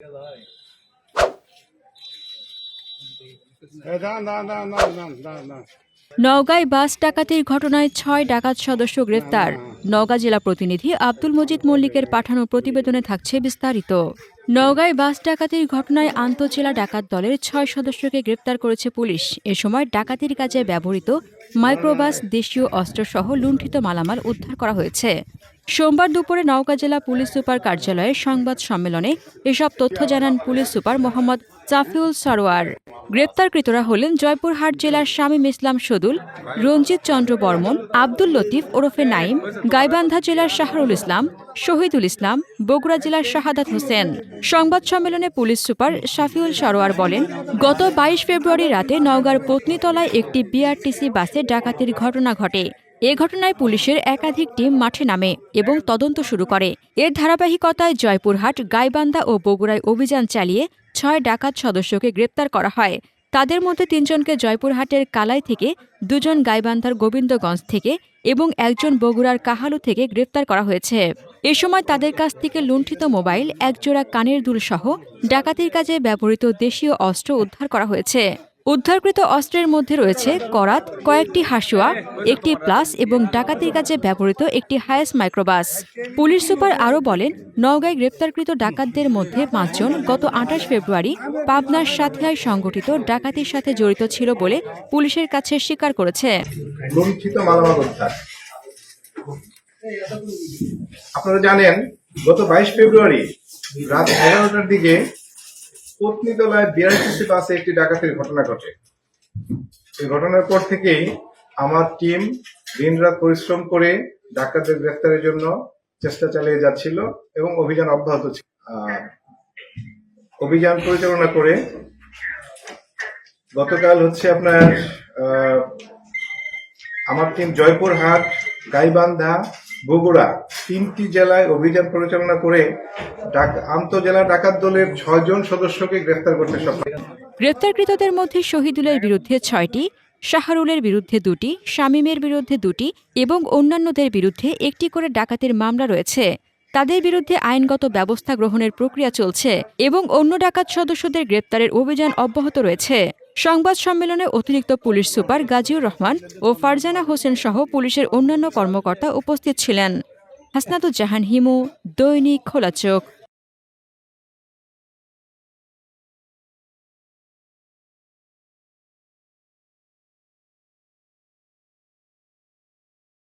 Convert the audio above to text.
এই নওগাঁয় বাস ডাকাতির ঘটনায় ছয় ডাকাত সদস্য গ্রেফতার। নওগাঁ জেলা প্রতিনিধি আব্দুল মজিদ মল্লিকের পাঠানো প্রতিবেদনে থাকছে বিস্তারিত। নওগাঁয় বাস ডাকাতির ঘটনায় আন্তঃজেলা ডাকাত দলের ছয় সদস্যকে গ্রেপ্তার করেছে পুলিশ। এ সময় ডাকাতির কাজে ব্যবহৃত মাইক্রোবাস দেশীয় অস্ত্রসহ লুণ্ঠিত মালামাল উদ্ধার করা হয়েছে। সোমবার দুপুরে নওগাঁ জেলা পুলিশ সুপার কার্যালয়ে সংবাদ সম্মেলনে এসব তথ্য জানান পুলিশ সুপার মোহাম্মদ জাফিউল সরোয়ার। গ্রেপ্তারকৃতরা হলেন জয়পুরহাট জেলার শামীম ইসলাম সদুল, রঞ্জিত চন্দ্র বর্মন, আব্দুল লতিফ ওরফে নাইম, গাইবান্ধা জেলার শাহরুল ইসলাম, শহীদুল ইসলাম, বগুড়া জেলার শাহাদাত হোসেন। সংবাদ সম্মেলনে পুলিশ সুপার শাফিউল সরোয়ার বলেন, গত বাইশ ফেব্রুয়ারি রাতে নওগাঁর পত্নীতলায় একটি বিআরটিসি বাসে ডাকাতির ঘটনা ঘটে। এ ঘটনায় পুলিশের একাধিক টিম মাঠে নামে এবং তদন্ত শুরু করে। এর ধারাবাহিকতায় জয়পুরহাট, গাইবান্ধা ও বগুড়ায় অভিযান চালিয়ে ছয় ডাকাত সদস্যকে গ্রেপ্তার করা হয়। তাদের মধ্যে তিনজনকে জয়পুরহাটের কালাই থেকে, দুজন গাইবান্ধার গোবিন্দগঞ্জ থেকে এবং একজন বগুড়ার কাহালু থেকে গ্রেপ্তার করা হয়েছে। এ সময় তাদের কাছ থেকে লুণ্ঠিত মোবাইল, একজোড়া কানের দুলসহ ডাকাতির কাজে ব্যবহৃত দেশীয় অস্ত্র উদ্ধার করা হয়েছে। উদ্ধারকৃত অস্ত্রের মধ্যে রয়েছে করাত, কয়েকটি হাসুয়া, একটি প্লাস এবং ডাকাতির কাজে ব্যবহৃত একটি হায়েস মাইক্রোবাস। পুলিশ সুপার আরও বলেন, নওগাঁয় গ্রেপ্তারকৃত ডাকাতদের মধ্যে পাঁচজন গত আঠাশ ফেব্রুয়ারি পাবনার সাথিয়ায় সংগঠিত ডাকাতির সাথে জড়িত ছিল বলে পুলিশের কাছে স্বীকার করেছে। আপনারা জানেন, গত বাইশ ফেব্রুয়ারি রাত এগারোটার দিকে পত্নীতলায় বিআরটিসি বাসে একটি ডাকাতির ঘটনা ঘটে। এই ঘটনার পর থেকেই আমার টিম দিনরাত পরিশ্রম করে ডাকাতদের গ্রেফতারের জন্য চেষ্টা চালিয়ে যাচ্ছিল এবং অভিযান অব্যাহত ছিল। অভিযান পরিচালনা করে গতকাল হচ্ছে আপনার আমার টিম জয়পুরহাট, গাইবান্ধা বগুড়া তিনটি জেলায় অভিযান পরিচালনা করে আন্তঃজেলা ডাকাত দলের ছয়জন সদস্যকে গ্রেফতার করতে সক্ষম। গ্রেপ্তারকৃতদের মধ্যে শহীদুলের বিরুদ্ধে ছয়টি, শাহরুলের বিরুদ্ধে দুটি, শামীমের বিরুদ্ধে দুটি এবং অন্যান্যদের বিরুদ্ধে একটি করে ডাকাতির মামলা রয়েছে। তাদের বিরুদ্ধে আইনগত ব্যবস্থা গ্রহণের প্রক্রিয়া চলছে এবং অন্য ডাকাত সদস্যদের গ্রেপ্তারের অভিযান অব্যাহত রয়েছে। সংবাদ সম্মেলনে অতিরিক্ত পুলিশ সুপার গাজীউর রহমান ও ফারজানা হোসেন সহ পুলিশের অন্যান্য কর্মকর্তা উপস্থিত ছিলেন। হাসনাতুজ্জাহান হিমু, দৈনিক খোলা চোখ।